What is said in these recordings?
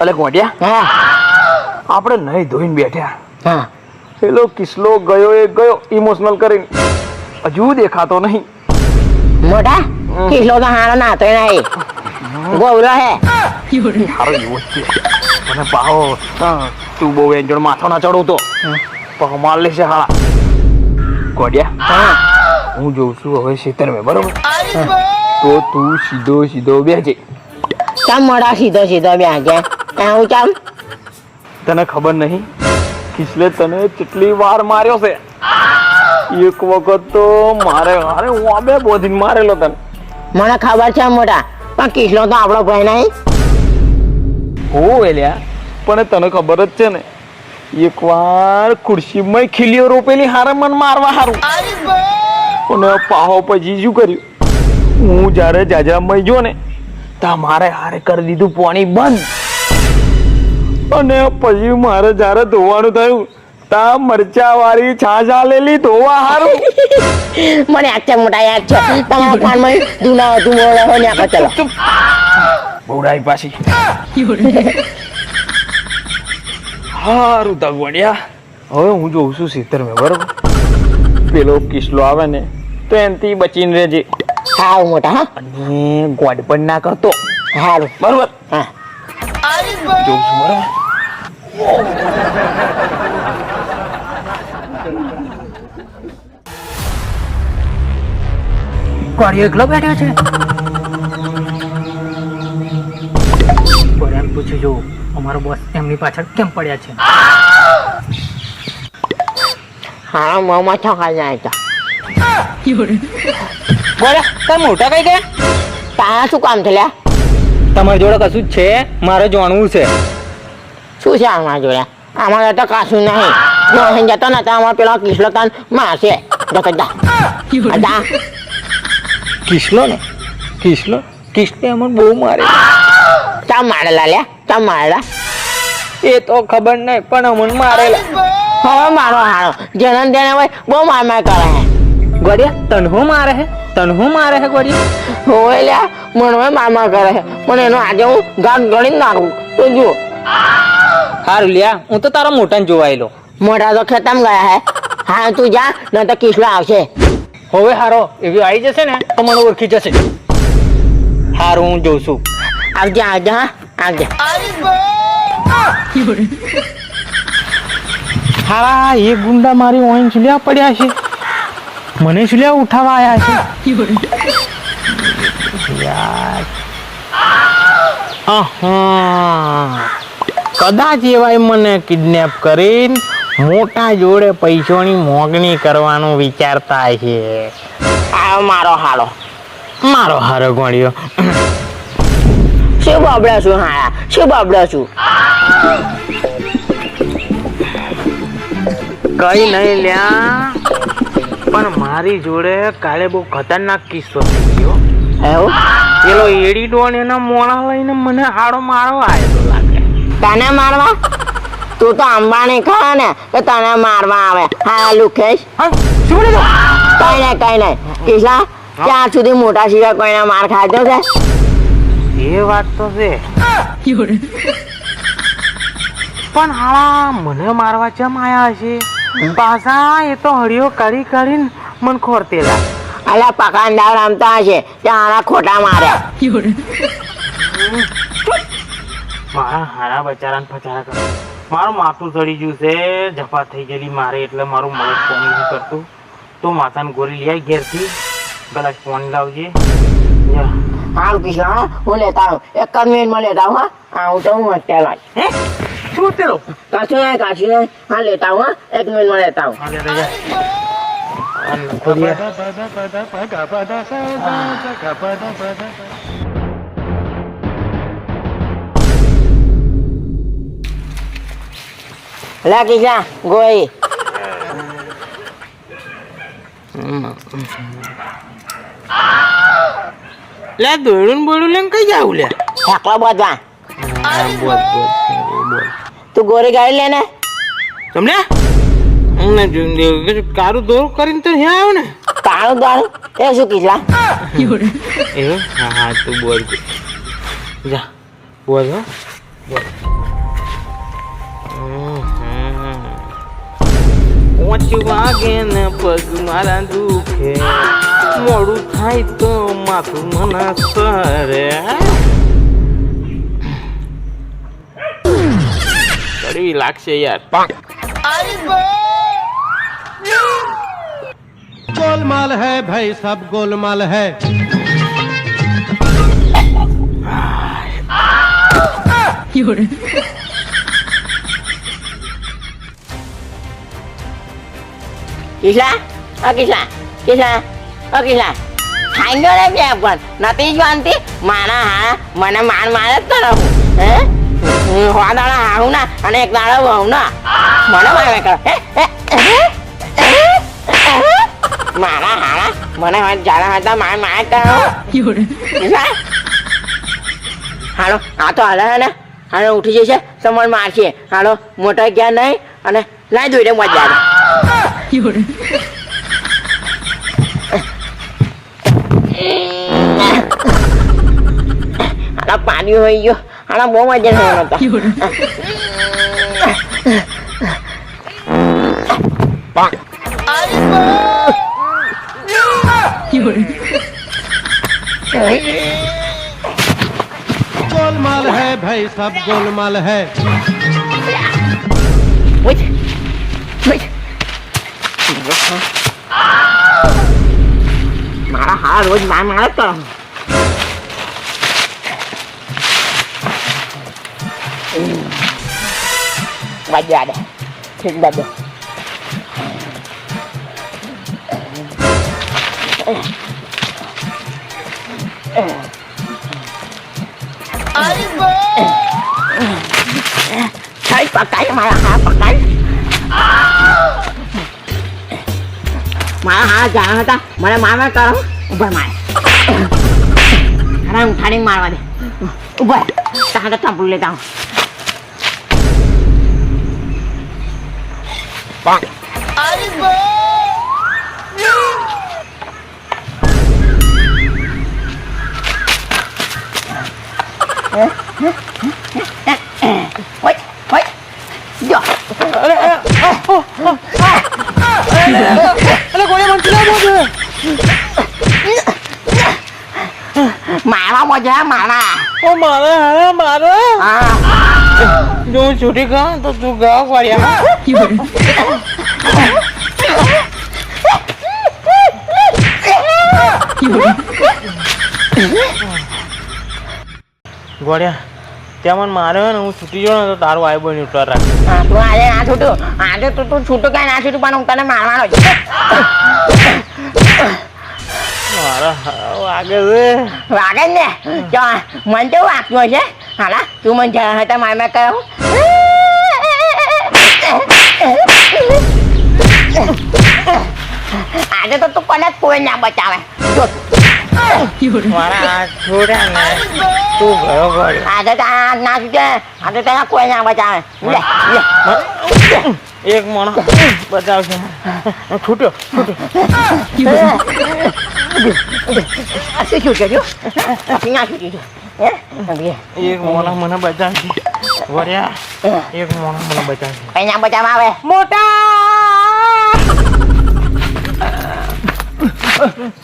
અલે ગોંડિયા હા. આપણે નહીં ધોઈને બેઠ્યા. હા. પેલો કિસ્લો ગયો એ ગયો ઇમોશનલ કરીને. હજુ દેખાતો નહીં. મોટા કિસલો તો હારો એના એ ગોવરો હે. સારો એવો છે. મને પાહો તું બહુ એન્જોડ માથો ના ચડો તો. પાહો માર લેશે હાળા. ગોડિયા હા. હું જોઉં છું હવે શેતર મેં બરોબર? તો તું સીધો સીધો બેજે ચમ મોટા સીધો સીધો બેસે એવું ચમ તને ખબર નહીં? કિસલે તને કેટલી વાર માર્યો છે. એક વખત તો મારે અરે હું આબે બોધીને મારેલો તને. મને ખબર છે મોટા પણ કિસલો તો આપણો ભાઈ નહીં. હો એલ્યા પણ તને ખબર જ છે ને. એકવાર ખુરશીમાં ખીલીઓ રોપેલી હારે મન મારવા હારું. અને પાહો પછી શું કર્યું? હું જ્યારે જાજરામાં જો ને તા મારે હારે કરી દીધું પાણી બંધ. અને પછી મારે જ્યારે ધોવાનું થયું તા મરચા વાળી છાશ આલેલી ધોવા હારું. મને છે મોટા યાદ છે? તમારા કાનમાં માં હતું ધુમોળા હોય ને આપણે ચલો. બોડાઈ પાછી. હારું તગવડિયા હવે હું જોઉં છું સિત્તેર મેં બરોબર? પેલો કિસલો આવે ને તો એનથી બચીને રહેજે. હા મોટા હા? અને ગોડ પણ ના કરતો. હારું. બરોબર? હા. જોઉં છું બરોબર? કોળીઓ એકલો બેઠો છે? કોળિયાને પૂછ્યું જો અમારો બોસ એમની પાછળ કેમ પડ્યા છે? હા મોમાં છોકા જાય તો બોલે તમે મોટા કઈ ગયા? તારા શું કામ થયા તમારી જોડે કશું જ છે મારે જાણવું છે. શું છે આમાં જોડે અમારે તો કાશું નહીં જો અહીં જતો ને તો આમાં પેલો કિસલો તન મારશે જતો જા જા કિસલો ને કિસલો કિસલે અમને બહુ મારે ચા મારેલા લે ચા મારેલા એ તો ખબર નહીં પણ અમને મારેલા હવે મારો હારો જેને તેને હોય બહુ માર માર કરે હે ગોડિયા તનહો મારે હે તનહો મારે હે ગોડિયા હોય લ્યા મને માર માર કરે હે પણ એનો આજે હું ગાંઠ ગણી નાખું તો જુઓ હારું લ્યા હું તો તારા મોટા જોવાયેલો. મોટા તો ખતમ ગયા હે. હા તું જા ન તો કિસલો આવશે. હવે હારો એવી આવી જશે ને તો મને ઓળખી જશે. હારું હું જોઉં છું. આવજે આવજે હા આવજે. હા એ ગુંડા મારી ઓઈન સુલ્યા પડ્યા છે. મને સુલ્યા ઉઠાવા આવ્યા છે. યાર. આહા. કદાચ એવાય મને કિડનેપ કરીને મોટા જોડે પૈસોની મોગણી કરવાનું વિચારતા છે આ મારો હાલો મારો હારો ગોળ્યો શું બાબડા છું હાયા શું બાબડા છું? કઈ નહીં લ્યા પણ મારી જોડે કાલે બહુ ખતરનાક કિસ્સો થઈ ગયો એવું? પેલો એડી ડોન એના મોણા લઈને મને હાડો મારો લાગે તને મારવા? તું તો અંબાણી ખા ને તો તને મારવા આવે. હા લુકેશ? શું બોલે તો કઈ નહીં કઈ નહીં કિસ્લા ત્યાં સુધી મોટા સિવાય કોઈને માર ખાધો છે? એ વાત તો છે. પણ હાળા મને મારવા ચમ આયા છે? પાછા એ તો હળિયો કરી કાઢીને મને ખોરતેલા. અલ્યા પકાંડા રમતા હશે. ત્યાં આના ખોટા માર્યા. મારા હારા બચારાને ફચારા કરો મારું માથું ચડી ગયું છે જફા થઈ ગયેલી મારે એટલે મારું મગજ ફોન નથી કરતું તો માથાને ગોળી લઈ આવી ઘેરથી પેલા ફોન લાવજે. હાલ કિસ્લા હા હું લેતા આવું એક જ મિનિટમાં લેતા આવું હા આવું તો હું અત્યારે. હે શું પેલો કશું નહીં કશું નહીં હા લેતા આવું હા એક મિનિટમાં લેતા આવું હા, લે, લે, જા. આ નખો દે. લે જા ગોઈ. લે દોડું બોડું લઈને કઈ જાવ લે? બોલ બોલ બોલ તું ગોરે ગાડી લે ને. તમને? અમને કારું દોર કરીને તો ત્યાં આવ ને. કાળું તારું એ શું કિસ્લા એ હા હા તું બોલ. જા બોલ હો. બોલ. પોચ વાગે ને પગ મારા દુખે મોડું થાય તો માથું મને સરે કડવી લાગશે યાર गोलमाल है भाई सब गोलमाल है કિસલા? ઓ કિસલા? કિસલા? ઓ કિસલા? ખાઈ ગયો ને બે પણ. નથી જાણતી મારા હા મને માર મારે જ કરો. હે? હું દાડા હાહું ના અને એક દાડા વહુ ના. મને મારે કરો? મારા હારા? મને હવે જાડા હતા માર માર કરો. કિસલા? હાલો આ તો હાલે ને? હાલો ઉઠી જશે તો મને મારશે. હાલો મોટા ગયા નહીં? અને લાઈ દોડે મજા આવે 有人。આડા પાણી હોય ગયો આડા બહુ મજા થવાના હતા ગોલમાલ હૈ ભાઈ સબ ગોલમાલ હૈ મારા હારા રોજ માર માર જ કરો મજા આવે ઠીક Babu Thấy pakai malah ha pakai. Malah ha jangan kata malah mama kau ubah mai. Sekarang tadi marah deh. Ubah. Tak ada campur le tau. Bang. Wait, wait. Yo. મારા મજા મારા ઓ મારે હા મારે હા જો હું છૂટી ગયો તો તું ગયો પડ્યા ગોળ્યા ત્યાં મને માર્યો ને હું છૂટી ગયો ને તો તારું આઈ બની ઉતર રાખ હા, તું આજે ના છૂટું. આજે તું તું છૂટું કઈ ના છૂટું પણ હું તને મારવાનો જ મારા વાગે છે. વાગે જ ને? જો મન તો વાગતું છે હાલા તું મને જરા હતા માર મેં કહ્યું. આજે તો તું કોને જ કોઈ ના બચાવે. જો. મારા છોડ્યા ને તું ગયો ગોળ્યો આજે તો ના છૂટે. આજે તને કોઈ ના બચાવે. લે લે એક મણો બચાવશે. છૂટ્યો આ શું છૂટ્યો છું ના છૂટ્યું છું હે? બે. એક મોણો મને બચાવશે. ગોળ્યા એક મોણો મને બચાવશે. કઈ બચાવવા આવે?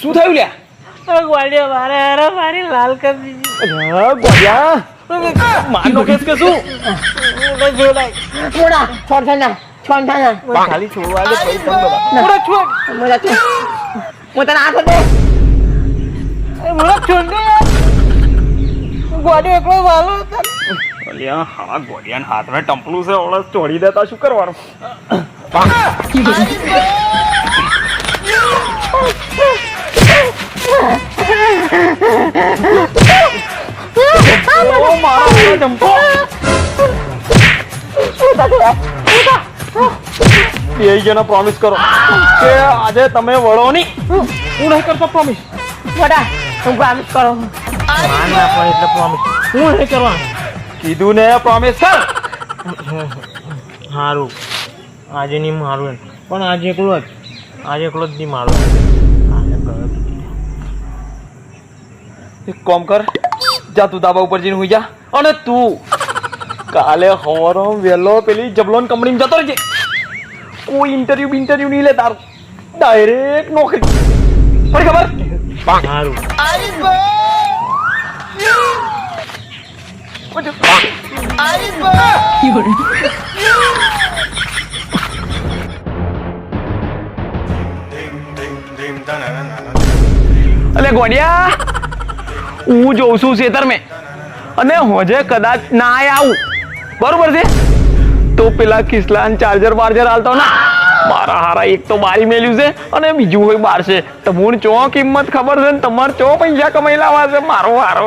શું થયું લ્યા? ગોળ્યો મારે અરે મારી લાલ કરી દીધી અરે ગોડિયા મારનો કેસ કે શું? મોડા છોડ થાય ના છોડ થાય ખાલી છોડવા દે બધા મોડા છોડ. મોડા છોડ. હું તને આ દે મોડા છોડ દે ગોળ્યો એકલો વાલો હતો. હા ગોડિયાન હાથમાં ટંપલું છે ઓળસ ચોડી દેતા શું કરવાનું? જંપો બે જણા પ્રોમિસ કરો કે આજે તમે વળો નહીં હું નહીં કરતો પ્રોમિસ વડા હું પ્રોમિસ કરો. એટલે પ્રોમિસ હું નહીં કરવાનું. કીધું ને પ્રોમિસ કર. સારું આજે નહીં મારું એમ. પણ આજે એકલો જ. આજે એકલો જ નહીં મારું. એક કોમ કર. જા તું ધાબા ઉપર જઈને હોઈ જા. અને તું. કાલે હવારો વેલો પેલી જબલોન કંપનીમાં જતો રહેજે. કોઈ ઇન્ટરવ્યુ ઇન્ટરવ્યુ નહીં લે તાર. ડાયરેક્ટ નોકરી. પડી ખબર? અલે ગોડિયા. હું જોઉં છું ખેતર મેં અને હોજે કદાચ ના આવું. બરોબર છે? તો પેલા ખિસલાન ચાર્જર બાર્જર હાલતો ના, મારા હારા એક તો બારી મેલ્યું છે અને બીજું હોય બાર છે. તમને ચો કિંમત ખબર છે ને, તમારે ચો પૈસા કમાઈ લાવવા છે, મારો હારો.